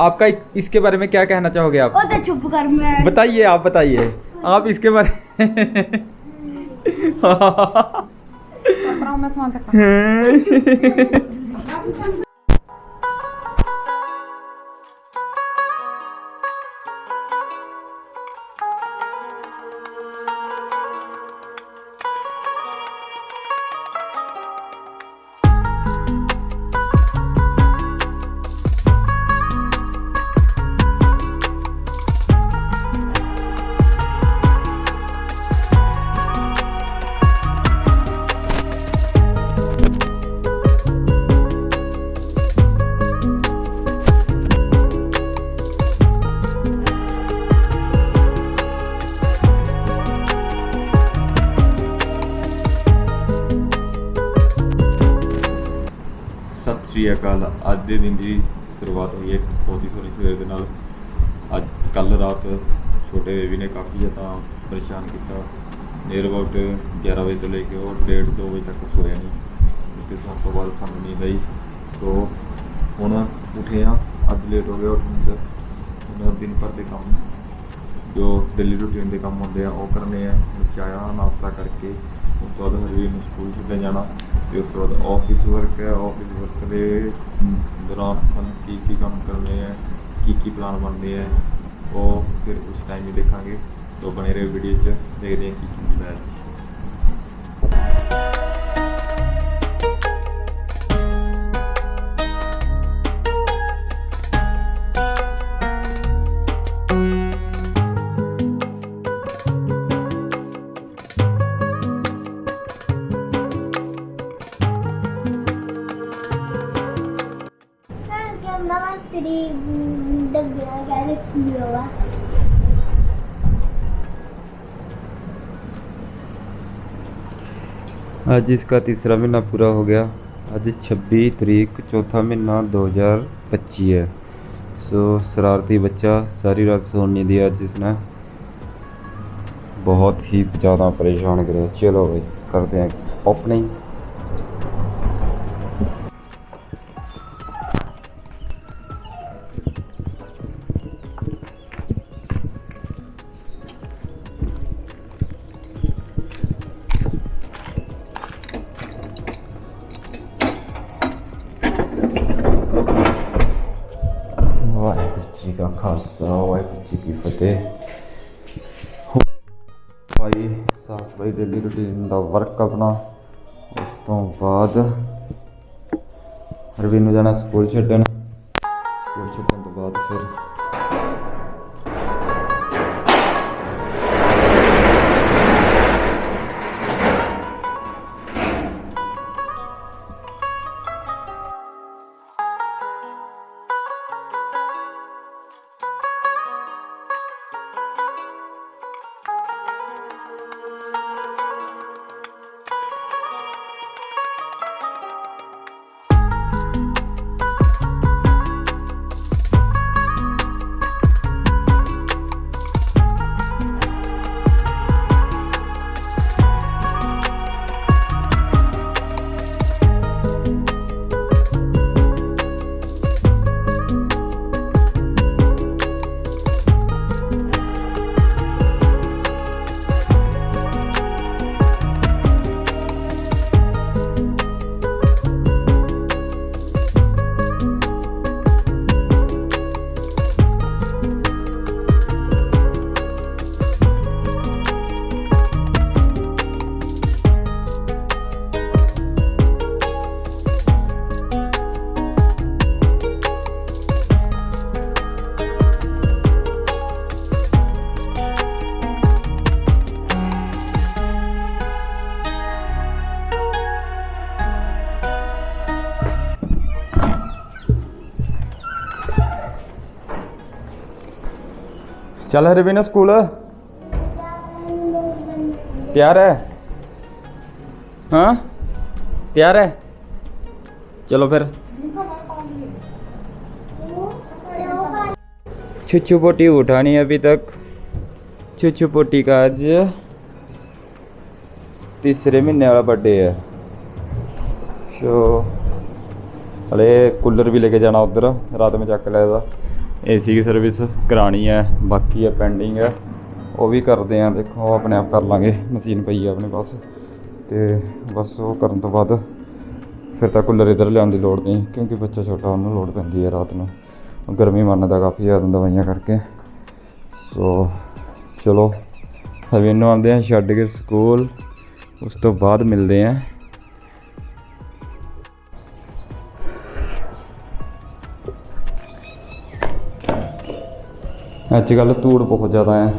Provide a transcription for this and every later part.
आपका इसके बारे में क्या कहना चाहोगे आप? चुप कर मैं। बताइए आप बताइए। आप इसके बारे में ਮੈਂ ਅਕਾਲ, ਅੱਜ ਦੇ ਦਿਨ ਦੀ ਸ਼ੁਰੂਆਤ ਹੋਈ ਹੈ, ਇੱਕ ਬਹੁਤ ਹੀ ਸੋਹਣੀ ਸਵੇਰ ਦੇ ਨਾਲ। ਅੱਜ ਕੱਲ ਰਾਤ ਛੋਟੇ ਬੇਬੀ ਨੇ ਕਾਫੀ ਜ਼ਿਆਦਾ ਪਰੇਸ਼ਾਨ ਕੀਤਾ। ਨੀਅਰ ਅਬਾਊਟ 11 ਵਜੇ ਤੋਂ ਲੈ ਕੇ ਉਹ ਡੇਢ ਦੋ ਵਜੇ ਤੱਕ ਸੋਇਆ ਨਹੀਂ। ਤੇ ਸੌਣ ਤੋਂ ਬਾਅਦ ਸਾਨੂੰ ਨੀਂਦ ਆਈ। ਸੋ, ਹੁਣ ਉੱਠੇ ਆ ਅੱਜ ਲੇਟ ਹੋ ਗਏ ਔਰ ਹੁਣ ਦਿਨ ਭਰ ਦੇ ਕੰਮ ਜੋ ਡੇਲੀ ਰੂਟੀਨ ਦੇ ਕੰਮ ਹੁੰਦੇ ਆ, ਉਹ ਕਰਨੇ ਆ। ਹੁਣ ਚਾਹ ਨਾਸ਼ਤਾ ਕਰਕੇ। ਉਸ ਤੋਂ ਬਾਅਦ ਹਰਵੀਰ ਨੂੰ ਸਕੂਲ ਛੱਡਣ ਜਾਣਾ। ਤੇ ਉਸ ਤੋਂ ਬਾਅਦ ਆਫਿਸ ਵਰਕ ਹੈ। ਆਫਿਸ ਵਰਕ ਦੇ ਦੌਰਾਨ ਸਾਨੂੰ ਕੀ ਕੀ ਕੰਮ ਕਰਨੇ ਹੈ, ਕੀ ਕੀ ਪਲਾਨ ਬਣਦੇ ਹੈ, ਉਹ ਫਿਰ ਉਸ ਟਾਈਮ ਹੀ ਦੇਖਾਂਗੇ। ਤੋਂ ਬਣੇ ਰਹੋ ਵੀਡੀਓ 'ਚ। ਦੇਖਦੇ ਹਾਂ ਕੀ ਕੀ ਹੁੰਦਾ ਹੈ ਦਾ आज इसका तीसरा महीना पूरा हो गया आज 26 तारीख चौथा महीना 2025 है सो शरारती बच्चा सारी रात सोन नहीं दिया आज इसने बहुत ही ज़्यादा परेशान करे चलो भाई करते हैं ओपनिंग ਵਾਹਿਗੁਰੂ ਭਾਈ ਸਾਫ਼ ਸਫ਼ਾਈ ਡੇਲੀ ਰੂਟੀਨ ਦਾ ਵਰਕ ਆਪਣਾ। ਉਸ ਤੋਂ ਬਾਅਦ ਰਵੀ ਨੂੰ ਜਾਣਾ ਸਕੂਲ ਛੱਡਣ। ਸਕੂਲ ਛੱਡਣ ਤੋਂ ਬਾਅਦ ਫਿਰ चल हरे स्कूल। तैयार है? हाँ? तैयार है? चलो फिर। छुछू पोटी उठानी अभी तक। छुछू पोटी का आज तीसरे महीने वाला बर्थडे है। शो अरे कूलर भी लेके जाना उधर। रात में चक लेता ਏਸੀ ਦੀ ਸਰਵਿਸ ਕਰਾਣੀ ਹੈ, ਬਾਕੀ ਹੈ ਪੈਂਡਿੰਗ ਹੈ। ਉਹ ਵੀ ਕਰਦੇ ਆ ਦੇਖੋ, ਉਹ ਆਪਣੇ ਆਪ ਕਰ ਲਾਂਗੇ, ਮਸ਼ੀਨ ਪਈ ਆ ਆਪਣੇ ਪਾਸ ਤੇ ਬਸ ਉਹ ਕਰਨ ਤੋਂ ਬਾਅਦ ਫਿਰ ਤਾਂ ਕੂਲਰ ਇੱਧਰ ਲਿਆਉਣ ਦੀ ਲੋੜ ਨਹੀਂ, ਕਿਉਂਕਿ ਬੱਚਾ ਛੋਟਾ ਉਹਨੂੰ ਲੋੜ ਪੈਂਦੀ ਹੈ ਰਾਤ ਨੂੰ। ਗਰਮੀ ਮੰਨਦਾ ਕਾਫੀ ਜ਼ਿਆਦਾ ਦਵਾਈਆਂ ਕਰਕੇ। ਸੋ ਚਲੋ ਹਵੇ ਨੂੰ ਆਉਂਦੇ ਆ ਛੱਡ ਕੇ ਸਕੂਲ, ਉਸ ਤੋਂ ਬਾਅਦ ਮਿਲਦੇ ਆ ਅੱਜ ਕੱਲ੍ਹ ਧੂੜ ਬਹੁਤ ਜ਼ਿਆਦਾ ਹੈ।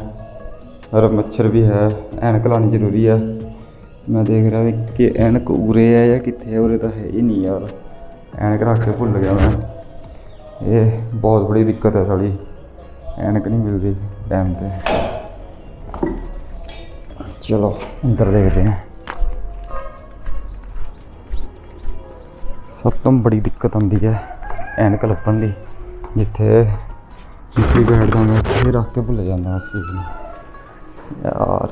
ਔਰ ਮੱਛਰ ਵੀ ਹੈ। ਐਨਕ ਲਾਉਣੀ ਜ਼ਰੂਰੀ ਹੈ। ਮੈਂ ਦੇਖ ਰਿਹਾ ਕਿ ਐਨਕ ਉਰੇ ਹੈ ਜਾਂ ਕਿੱਥੇ ਹੈ, ਉਰੇ ਤਾਂ ਹੈ ਹੀ ਨਹੀਂ ਯਾਰ। ਐਨਕ ਰੱਖ ਕੇ ਭੁੱਲ ਗਿਆ ਮੈਂ। ਇਹ ਬਹੁਤ ਬੜੀ ਦਿੱਕਤ ਹੈ ਸਾਡੀ ਐਨਕ ਨਹੀਂ ਮਿਲਦੀ ਟਾਈਮ ਤੇ। ਚਲੋ, ਅੰਦਰ ਦੇਖਦੇ ਹਾਂ। ਸਭ ਤੋਂ ਬੜੀ ਦਿੱਕਤ ਆਉਂਦੀ ਹੈ ਐਨਕ ਲੱਭਣ ਦੀ। ਜਿੱਥੇ ਜਿੱਥੇ ਬੈਠਦਾ ਮੈਂ ਉੱਥੇ ਰੱਖ ਕੇ ਭੁੱਲ ਜਾਂਦਾ ਉਸ ਚੀਜ਼ ਨੂੰ ਯਾਰ,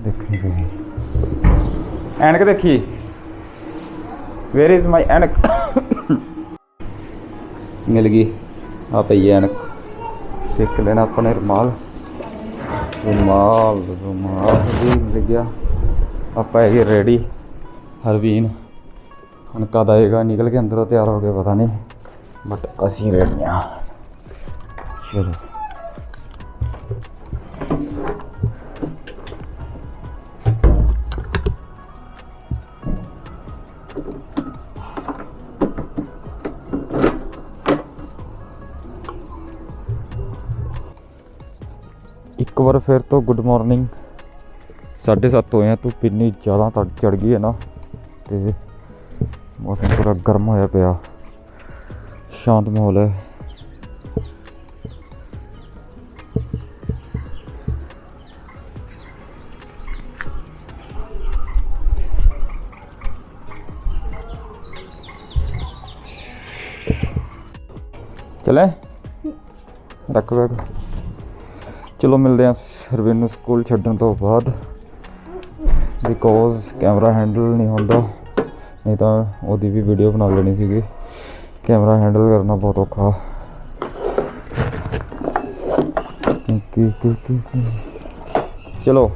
ਦੇਖਣੀ ਪਈ ਐਨਕ ਦੇਖੀ? ਵੇਅਰ ਇਜ਼ ਮਾਈ ਐਨਕ? ਮਿਲ ਗਈ। ਆ ਪਈ ਐਨਕ। ਦੇਖ ਲੈਣਾ ਆਪਣੇ ਰੁਮਾਲ। ਰੁਮਾਲ ਰੁਮਾਲ ਵੀ ਮਿਲ ਗਿਆ। ਆਪਾਂ ਹੈਗੇ ਰੈਡੀ। ਹਰਵੀਨ, ਹੁਣ ਕਦ ਆਏਗਾ? ਨਿਕਲ ਕੇ ਅੰਦਰੋਂ ਤਿਆਰ ਹੋ ਕੇ, ਪਤਾ ਨਹੀਂ। ਬਟ ਅਸੀਂ ਰੈਡੀ ਹਾਂ। ਚਲੋ ਇੱਕ ਵਾਰ ਫਿਰ ਤੋਂ ਗੁੱਡ ਮਾਰਨਿੰਗ 7:30 ਹੋਏ ਆ, ਧੁੱਪ ਇੰਨੀ ਜ਼ਿਆਦਾ ਤੜ ਚੜ ਗਈ ਹੈ ਨਾ, ਤੇ ਮੌਸਮ ਪੂਰਾ ਗਰਮ ਹੋਇਆ ਪਿਆ। ਸ਼ਾਂਤ ਮਾਹੌਲ ਹੈ। ਰੱਖ ਬੈਗ ਚਲੋ ਮਿਲਦੇ ਆ ਸਰਵਿਨ ਨੂੰ ਸਕੂਲ ਛੱਡਣ ਤੋਂ ਬਾਅਦ। ਬਿਕੋਜ਼ ਕੈਮਰਾ ਹੈਂਡਲ ਨਹੀਂ ਹੁੰਦਾ। ਨਹੀਂ ਤਾਂ ਉਹਦੀ ਵੀ ਵੀਡੀਓ ਬਣਾ ਲੈਣੀ ਸੀਗੀ। ਕੈਮਰਾ ਹੈਂਡਲ ਕਰਨਾ ਬਹੁਤ ਔਖਾ। ਕੀ ਕੀ ਕੀ ਚਲੋ।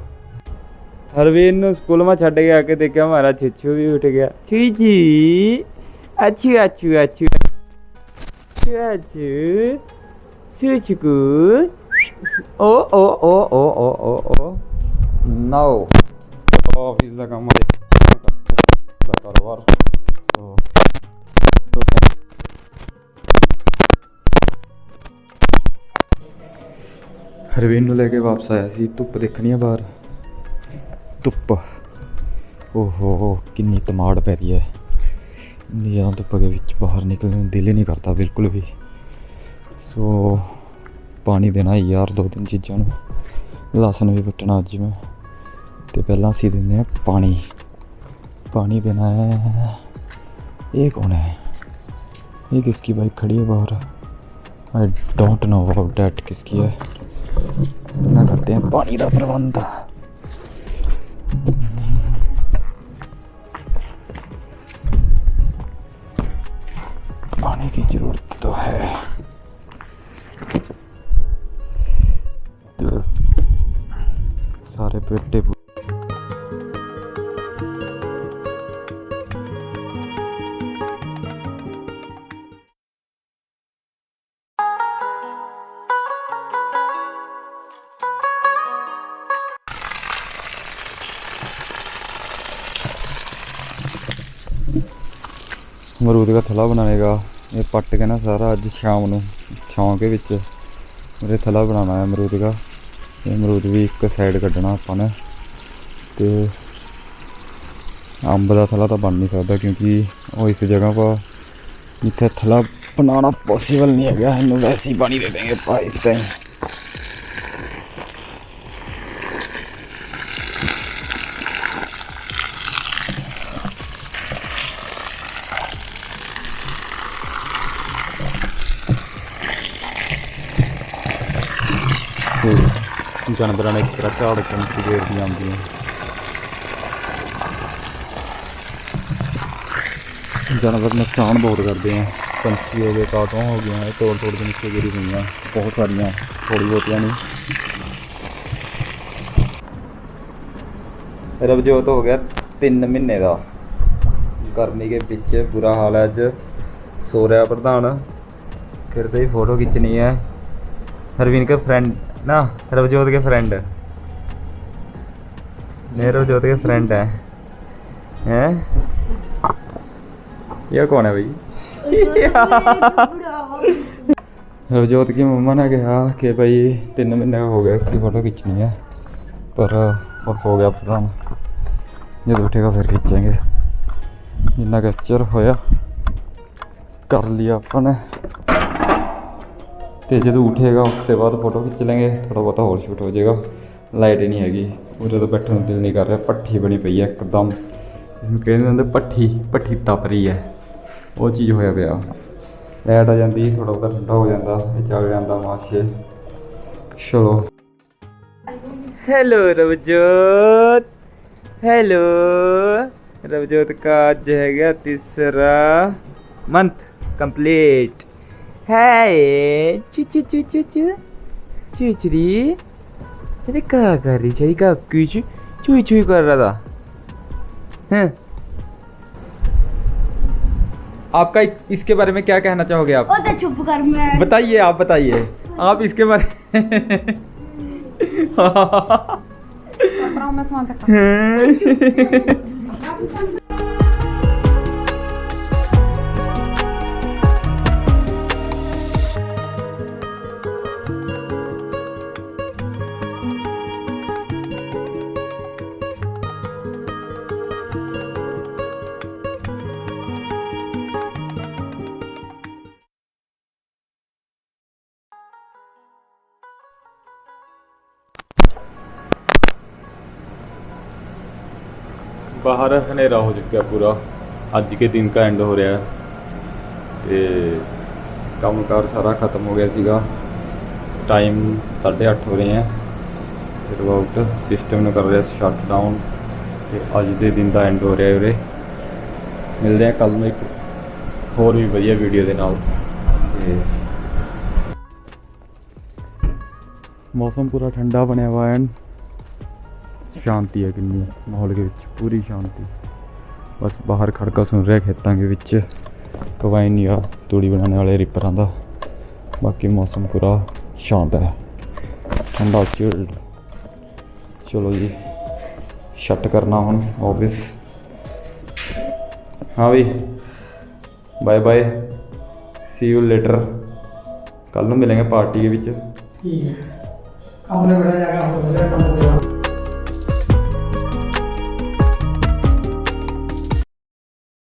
ਹਰਵੀਨ ਨੂੰ ਸਕੂਲ ਮੈਂ ਛੱਡ ਕੇ ਆ ਕੇ ਦੇਖਿਆ ਮਾਰਾ ਛਿੱਛੂ ਵੀ ਉੱਠ ਗਿਆ। ਛੀਜੀ ਅੱਛੂ ਅੱਛੂ। ਅੱਛੂ ਅੱਛੂ। ਛੂਛਕੂ ਓ ਓ ਓ ਓ ਓ ਓ ਓ ਨਾਓ ਆਫਿਸ ਦਾ ਕੰਮ ਹੈ ਦਾ ਕਾਰੋਬਾਰ ਤੋ ਹਰਵੀਨ ਨੂੰ ਲੈ ਕੇ ਵਾਪਸ ਆਇਆ ਸੀ ਧੁੱਪ ਦੇਖਣੀ ਆ ਬਾਹਰ ਧੁੱਪ ਓਹੋ ਕਿੰਨੀ ਤਮਾੜ ਪੈ ਰਹੀ ਹੈ ਇੰਨੀ ਜ਼ਿਆਦਾ ਧੁੱਪ ਦੇ ਵਿੱਚ ਬਾਹਰ ਨਿਕਲਣ ਨੂੰ ਦਿਲ ਹੀ ਨਹੀਂ ਕਰਦਾ ਬਿਲਕੁਲ ਵੀ ਸੋ ਪਾਣੀ ਦੇਣਾ ਯਾਰ ਦੋ ਤਿੰਨ ਚੀਜ਼ਾਂ ਨੂੰ। ਲਸਣ ਵੀ ਵੱਟਣਾ ਅੱਜ ਮੈਂ। ਤੇ ਪਹਿਲਾਂ ਅਸੀਂ ਦਿੰਦੇ ਆ ਪਾਣੀ। ਪਾਣੀ ਦੇਣਾ ਹੈ। ਇਹ ਕੌਣ ਹੈ? ये किसकी बाइक खड़ी है बाहर I don't know about that किसकी है ना करते हैं पानी का प्रबंध ਮਰੂਦ ਦਾ ਥਲਾ ਬਣਾਏਗਾ। ਇਹ ਪੱਟ ਕੇ ਨਾ ਸਾਰਾ ਅੱਜ ਸ਼ਾਮ ਨੂੰ ਛਾਂ ਕੇ ਵਿੱਚ ਮੇਰੇ ਥਲਾ ਬਣਾਉਣਾ ਹੈ ਮਰੂਦ ਦਾ। ਇਹ ਮਰੂਦ ਵੀ ਇੱਕ ਸਾਈਡ ਕੱਢਣਾ ਆਪਾਂ ਨੇ। ਤੇ ਅੰਬ ਦਾ ਥਲਾ ਤਾਂ ਬਣ ਨਹੀਂ ਸਕਦਾ ਕਿਉਂਕਿ ਉਹ ਇਸ ਜਗ੍ਹਾ 'ਪਾ ਜਿੱਥੇ ਥਲਾ ਬਣਾਉਣਾ ਪੋਸੀਬਲ ਨਹੀਂ ਹੈਗਾ। ਇਹਨੂੰ ਵੈਸੇ ਹੀ ਪਾਣੀ ਦੇ ਦੇਂਗੇ ਪਾਈਪ ਤੇ ചന്ദ്രനെ കിടക്കാടക്കിണറ്റ് കയറി ഞാൻ ਜਾਨਵਰ ਨੁਕਸਾਨ ਬਹੁਤ ਕਰਦੇ ਆ। ਪੰਛੀ ਹੋ ਗਏ, ਕਾਟੋਂ ਹੋ ਗਏ ਤੋੜ ਤੋੜ ਕੇ ਨੀਚੇ ਗਿਰੀ ਹੋਈਆਂ। ਬਹੁਤ ਸਾਰੀਆਂ ਥੋੜੀ ਬਹੁਤੀਆਂ ਨੇ। ਰਵਜੋਤ ਹੋ ਗਿਆ 3 ਮਹੀਨੇ ਦਾ। ਗਰਮੀ ਦੇ ਵਿੱਚ ਬੁਰਾ ਹਾਲ ਹੈ ਅੱਜ। ਸੋਰਿਆ ਪ੍ਰਧਾਨ। ਫਿਰ ਕਿਰਦੇ ਫੋਟੋ ਖਿੱਚਣੀ ਹੈ। ਹਰਵਿੰਦ ਕੇ ਫਰੈਂਡ ना, रवजोत के फ्रेंड मेरे रवजोत के फ्रेंड है। हैं? ये कौन है भाई? रवजोत की मम्मा ने कहा कि भाई, तीन महीने हो गए, इसकी फ़ोटो खींचनी है। पर, बस हो गया प्रधान जब उठेगा, फिर खींचेंगे। जिन्ना कैप्चर होया, कर लिया अपने। ਤੇ ਜਦੋਂ ਉਠੇਗਾ, ਉਸ ਤੋਂ ਬਾਅਦ ਫੋਟੋ ਖਿੱਚ ਲਾਂਗੇ। ਥੋੜਾ ਬਹੁਤਾ ਹੋਰ ਸ਼ੂਟ ਹੋ ਜਾਏਗਾ। ਲਾਈਟ ਹੀ ਨਹੀਂ ਹੈਗੀ। ਉਹ ਜਦੋਂ ਬੈਠਣ ਨੂੰ ਦਿਲ ਨਹੀਂ ਕਰ ਰਿਹਾ। ਪੱਠੀ ਬਣੀ ਪਈ ਹੈ ਇੱਕਦਮ। ਇਸ ਨੂੰ ਕਹਿੰਦੇ ਹੁੰਦੇ ਪੱਠੀ ਪੱਠੀ ਤਪ ਰਹੀ ਹੈ। ਉਹ ਚੀਜ਼ ਹੋਇਆ ਪਿਆ। ਲਾਈਟ ਆ ਜਾਂਦੀ ਥੋੜਾ ਬਹੁਤਾ ਠੰਡਾ ਹੋ ਜਾਂਦਾ, ਇਹ ਚੱਲ ਜਾਂਦਾ ਮਾਸ਼ੇ। ਚਲੋ। ਹੈਲੋ ਰਵਜੋਤ। ਹੈਲੋ ਰਵਜੋਤ ਕਾ ਅੱਜ ਹੈਗਾ ਤੀਸਰਾ month complete कंप्लीट है चू चू चू चू चू चूचरी अरे क्या कर रही चाहिए क्या कुछ चुई चुई कर रहा था हैं आपका इसके बारे में क्या कहना चाहोगे आप ਉਹ ਤਾਂ ਚੁੱਪ ਕਰ ਮੈਂ बताइए आप बताइए आप इसके बारे ਭਰਾ ਮੈਂ ਸਮਾਨ ਚੱਕਾਂ ਬਾਹਰ ਹਨੇਰਾ ਹੋ ਚੁੱਕਿਆ ਪੂਰਾ। ਅੱਜ ਕੇ ਦਿਨ ਦਾ ਐਂਡ ਹੋ ਰਿਹਾ ਹੈ। ਤੇ ਕੰਮਕਾਰ ਸਾਰਾ ਖਤਮ ਹੋ ਗਿਆ ਸੀਗਾ। ਟਾਈਮ 8:30 ਹੋ ਰਹੇ ਹੈ। ਫਿਰ ਅਬਾਊਟ ਸਿਸਟਮ ਨੂੰ ਕਰ ਰਿਹਾ ਸ਼ਟ ਡਾਊਨ ਤੇ ਅੱਜ ਦੇ ਦਿਨ ਦਾ ਐਂਡ ਹੋ ਰਿਹਾ ਉਰੇ। ਮਿਲਦੇ ਆ ਕੱਲ ਨੂੰ ਇੱਕ ਹੋਰ ਵੀ ਵਧੀਆ ਵੀਡੀਓ ਦੇ ਨਾਲ। ਤੇ ਮੌਸਮ ਪੂਰਾ ਠੰਡਾ ਬਣਿਆ ਹੋਇਆ ਹੈ। ਸ਼ਾਂਤੀ ਹੈ ਕਿੰਨੀ ਮਾਹੌਲ ਦੇ ਵਿੱਚ ਪੂਰੀ ਸ਼ਾਂਤੀ ਬਸ ਬਾਹਰ ਖੜਕਾ ਸੁਣ ਰਿਹਾ ਖੇਤਾਂ ਦੇ ਵਿੱਚ ਕਵਾਈਨ ਆ ਤੂੜੀ ਬਣਾਉਣ ਵਾਲੇ ਰੀਪਰਾਂ ਦਾ ਬਾਕੀ ਮੌਸਮ ਪੂਰਾ ਸ਼ਾਂਤ ਹੈ ਠੰਡਾ ਚਿਲਡ ਚਲੋ ਜੀ ਸ਼ਟ ਕਰਨਾ ਹੁਣ ਆਫਿਸ ਹਾਂ ਵੀ bye bye see you later ਕੱਲ ਨੂੰ ਮਿਲਾਂਗੇ ਪਾਰਟੀ ਦੇ ਵਿੱਚ ठीक है काम ने बड़ा जाएगा हो गया काम